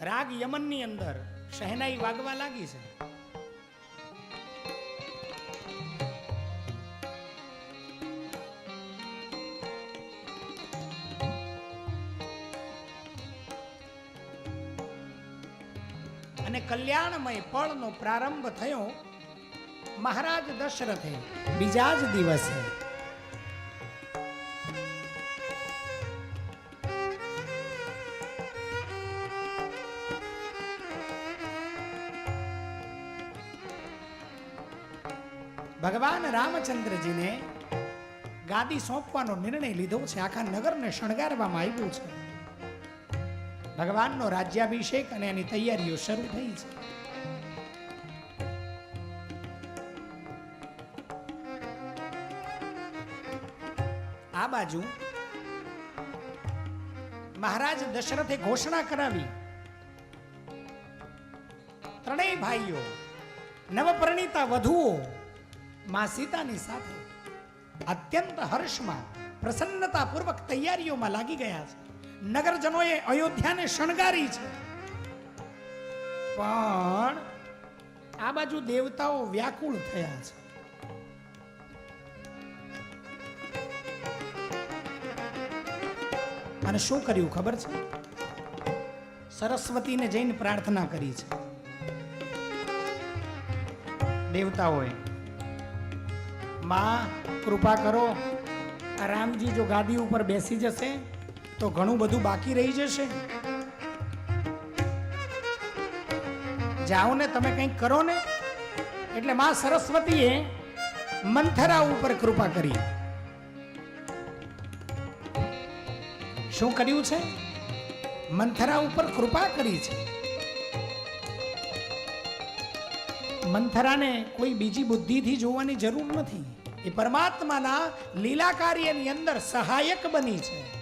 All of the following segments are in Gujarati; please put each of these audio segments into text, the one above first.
રાગ યમનની અંદર શહેનાઈ વાગવા લાગી છે. અને કલ્યાણમય પળનો પ્રારંભ થયો મહારાજ દશરથે. બીજા જ દિવસે. ભગવાન રામચંદ્રજીને ગાદી સોંપવાનો નિર્ણય લીધો છે. આખા નગરને શણગારવામાં આવ્યું છે. ભગવાનનો રાજ્યાભિષેક અને એની તૈયારીઓ શરૂ થઈ છે. આ બાજુ મહારાજ દશરથે ઘોષણા કરાવી. ત્રણેય ભાઈઓ, નવપરણીતા વધુઓ માં સીતાની સાથે અત્યંત હર્ષમાં, પ્રસન્નતાપૂર્વક તૈયારીઓમાં લાગી ગયા છે. નગરજનોએ અયોધ્યાને શણગારી છે. પણ આ બાજુ દેવતાઓ વ્યાકુળ થયા છે. અને શું કર્યું ખબર છે? સરસ્વતીને જઈને પ્રાર્થના કરી છે. દેવતાઓએ માં, કૃપા કરો. આ રામજી જો ગાદી ઉપર બેસી જશે, તો ઘણું બધું બાકી રહી જશે. જાઓ ને તમે કંઈક કરો ને. એટલે માં સરસ્વતીએ મંથરા ઉપર કૃપા કરી. શું કર્યું છે? મંથરા ઉપર કૃપા કરી છે. મંથરાને કોઈ બીજી બુદ્ધિથી જોવાની જરૂર નથી. એ પરમાત્માના લીલા કાર્યની અંદર સહાયક બની છે.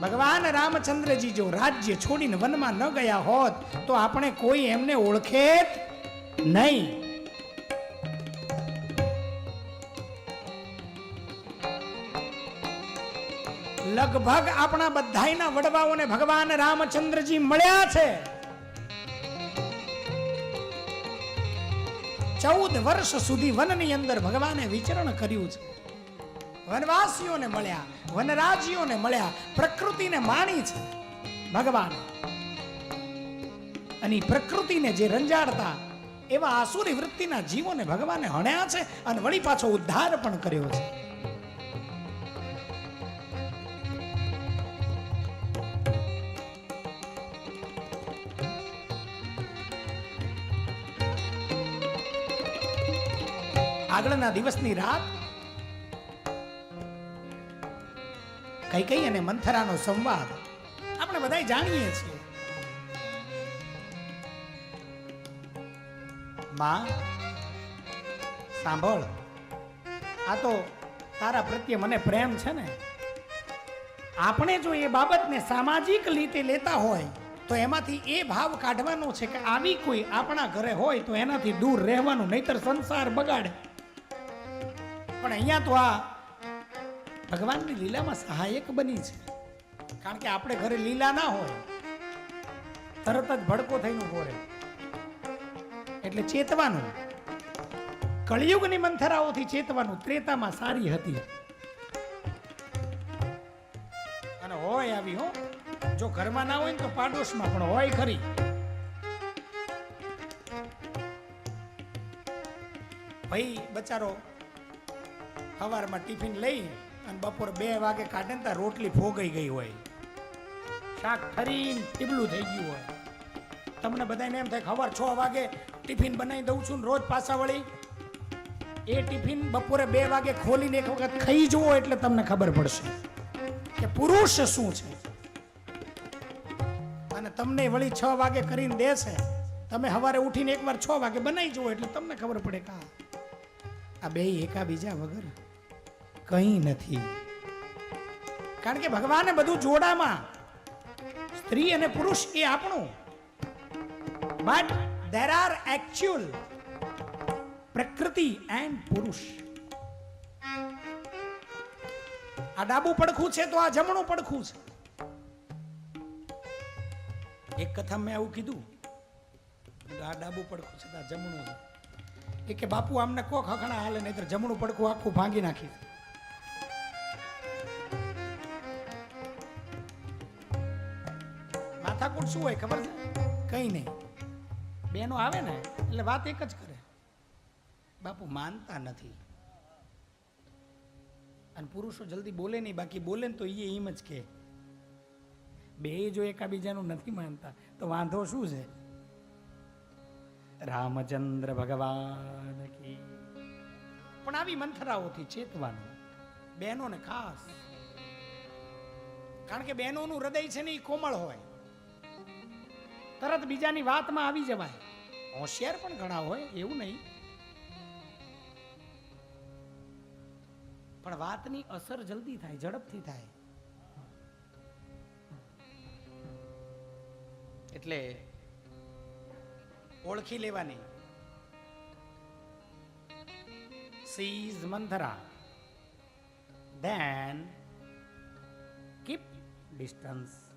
ભગવાન રામચંદ્રજી જો રાજ્ય છોડીને વનમાં ન ગયા હોત, તો આપણે કોઈ એમને ઓળખે નહીં. લગભગ આપણા બધાના વડવાઓને ભગવાન રામચંદ્રજી મળ્યા છે. ચૌદ વર્ષ સુધી વનની અંદર ભગવાને વિચરણ કર્યું છે. વનવાસીઓને મળ્યા, વનરાજીઓને મળ્યા, પ્રકૃતિને માણી છે ભગવાન. અને પ્રકૃતિને જે રંજાડતા એવા આસુરી વૃત્તિના જીવોને ભગવાને હણ્યા છે અને વળી પાછો ઉદ્ધાર પણ કર્યો છે. આગળના દિવસની રાત કઈ કઈ અને મંથરાનો સંવાદ આપણે બધા જાણીએ છીએ. માં, સાંભળ. આ તો તારા પ્રત્યે મને પ્રેમ છે ને. આપણે જો એ બાબતને સામાજિક રીતે લેતા હોય, તો એમાંથી એ ભાવ કાઢવાનો છે કે આવી કોઈ આપણા ઘરે હોય તો એનાથી દૂર રહેવાનું, નહીતર સંસાર બગાડે. પણ અહીંયા તો આ ભગવાનની લીલામાં સહાયક બની છે. કારણ કે આપણે ઘરે લીલા ના હોય, તરત જ ભડકો થઈને ઊભો રહે. એટલે ચેતવાનું. કળિયુગની મંથરાઓથી ચેતવાનું, ત્રેતામાં સારી હતી. અને હોય આવી, હો. જો ઘરમાં ના હોય ને તો પાડોશમાં પણ હોય ખરી. ભાઈ, બચારો સવારમાં ટિફિન લઈ અને બપોર બે વાગે કાઢે ને ત્યાં રોટલી ફોગાઈ ગઈ હોય. શાક ફરીને ટીબલું થઈ ગયું હોય. તમને બધાને એમ થાય ખબર છ વાગે ટિફિન બનાવી દઉં છું ને રોજ પાછા વળી? એ ટિફિન બપોરે બે વાગે ખોલીને એક વખત ખાઈ જુઓ એટલે તમને ખબર પડશે કે પુરુષ શું છે. અને તમને વળી છ વાગે કરીને દેશે તમે સવારે ઉઠીને એકવાર છ વાગે બનાવી જુઓ એટલે તમને ખબર પડે કે આ બે એકાબીજા વગર કંઈ નથી. કારણ કે ભગવાને બધું જોડામાં, સ્ત્રી અને પુરુષ એ આપણું. બટ દેર આર એકચ્યુઅલ પ્રકૃતિ એન્ડ પુરુષ. આ ડાબું પડખું છે તો આ જમણું પડખું છે. એક કથા મેં આવું કીધું. આ ડાબુ પડખું છે આ જમણું છે. કે, બાપુ, આમને કો ખખણા હાલે નહીં જમણું પડખું આખું ભાંગી નાખી શું હોય ખબર છે? કઈ નહીં. બેનો આવે ને, એટલે વાત એક જ કરે. બાપુ માનતા નથી. અને પુરુષો જલ્દી બોલે નહીં, બાકી બોલે ને તો એ એમ જ કે બે જો એકાબીજાનું નથી માનતા, તો વાંધો શું છે? રામચંદ્ર ભગવાન કી. પણ આવી મંથરાઓથી ચેતવાનું, બહેનોને ખાસ. કારણ કે બહેનોનું હૃદય છે ને એ કોમળ હોય. તરત બીજાની વાતમાં આવી જવાય. હોશિયાર પણ ઘણા હોય, એવું નહીં. પણ વાતની અસર જલ્દી થાય, ઝડપથી થાય. એટલે ઓળખી લેવાની. સીઝ મંથરા. ધેન કીપ ડિસ્ટન્સ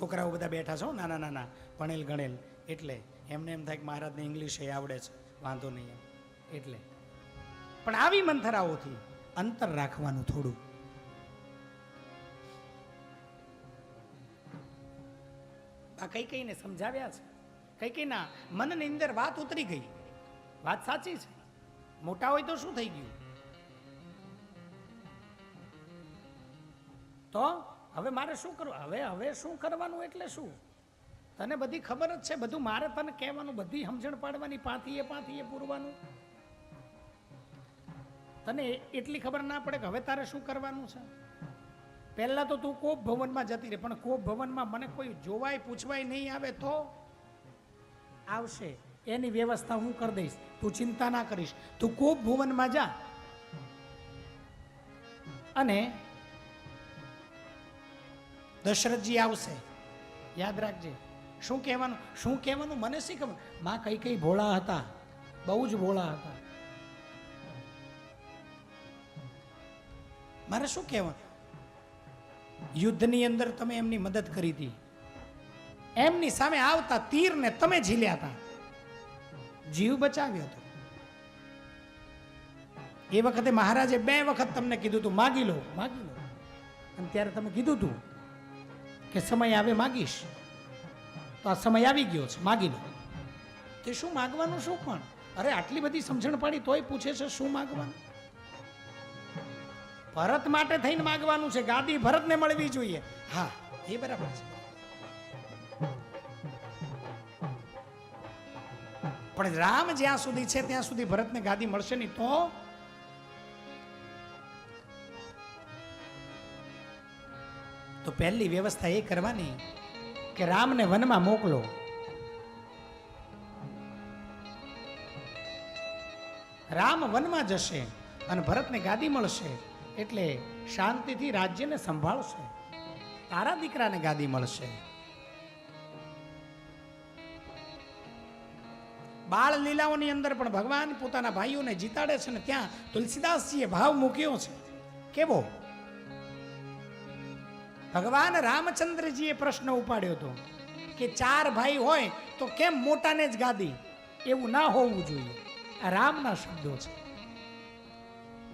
છોકરાઓ બધા બેઠા છો નાના નાના, ભણેલ ગણેલ. એટલે એમને એમ થાય કે મહારાજને ઇંગ્લિશ એ આવડે છે. વાંધો નહીં એમ. એટલે. પણ આવી મંથરાઓથી અંતર રાખવાનું થોડું. આ કઈ કઈને સમજાવ્યા છે? કઈ કઈના મનની અંદર વાત ઉતરી ગઈ. વાત સાચી છે. મોટા હોય તો શું થઈ ગયું? તો હવે મારે શું કરવું? હવે હવે શું કરવાનું એટલે શું? તને બધી ખબર જ છે, બધું મારે તને કહેવાનું, બધી સમજણ પાડવાની, પાથીએ પાથીએ પૂરવાનું. તને એટલી ખબર ના પડે કે હવે તારે શું કરવાનું છે? પહેલાં તો તું કોપ ભવનમાં જતી રહે, પણ કોપ ભવનમાં મને કોઈ જોવાય, પૂછવાય નહીં આવે તો આવશે. એની વ્યવસ્થા હું કરી દઈશ. તું ચિંતા ના કરીશ. તું કોપ ભુવનમાં જા. અને દશરથજી આવશે. યાદ રાખજે. શું કહેવાનું? શું કહેવાનું? મને શી ખબર? માં કઈ કઈ ભોળા હતા. બહુ જ ભોળા હતા. મારે શું કહેવાનું? યુદ્ધની અંદર તમે એમની મદદ કરી હતી. એમની સામે આવતા તીરને તમે ઝીલ્યા હતા. જીવ બચાવ્યો હતો. એ વખતે મહારાજે બે વખત તમને કીધું હતું, માગી લો માગી લો. અને ત્યારે તમે કીધું હતું કે સમય આવે માગીશ. તો આ સમય આવી ગયો છે, માગી લો. તે શું માગવાનું શું પણ? અરે આટલી બધી સમજણ પાડી તોય પૂછે છે શું માગવાનું? ભરત માટે થઈને માગવાનું છે, ગાદી ભરતને મળવી જોઈએ. હા, એ બરાબર છે. પણ રામ જ્યાં સુધી છે ત્યાં સુધી ભરતને ગાદી મળશે નહીં તો? તો પહેલી વ્યવસ્થા એ કરવાની કે રામને વનમાં મોકલો. રામ વનમાં જશે અને ભરતને ગાદી મળશે એટલે શાંતિથી રાજ્યને સંભાળશે. તારા દીકરાને ગાદી મળશે. બાળ લીલાઓની અંદર પણ ભગવાન પોતાના ભાઈઓને જીતાડે છે ને ત્યાં તુલસીદાસજીએ ભાવ મૂક્યો છે. કેવો? ભગવાન રામચંદ્રજીએ પ્રશ્ન ઉપાડ્યો હતો કે ચાર ભાઈ હોય તો કેમ મોટાને જ ગાદી? એવું ના હોવું જોઈએ. આ રામના શબ્દો છે.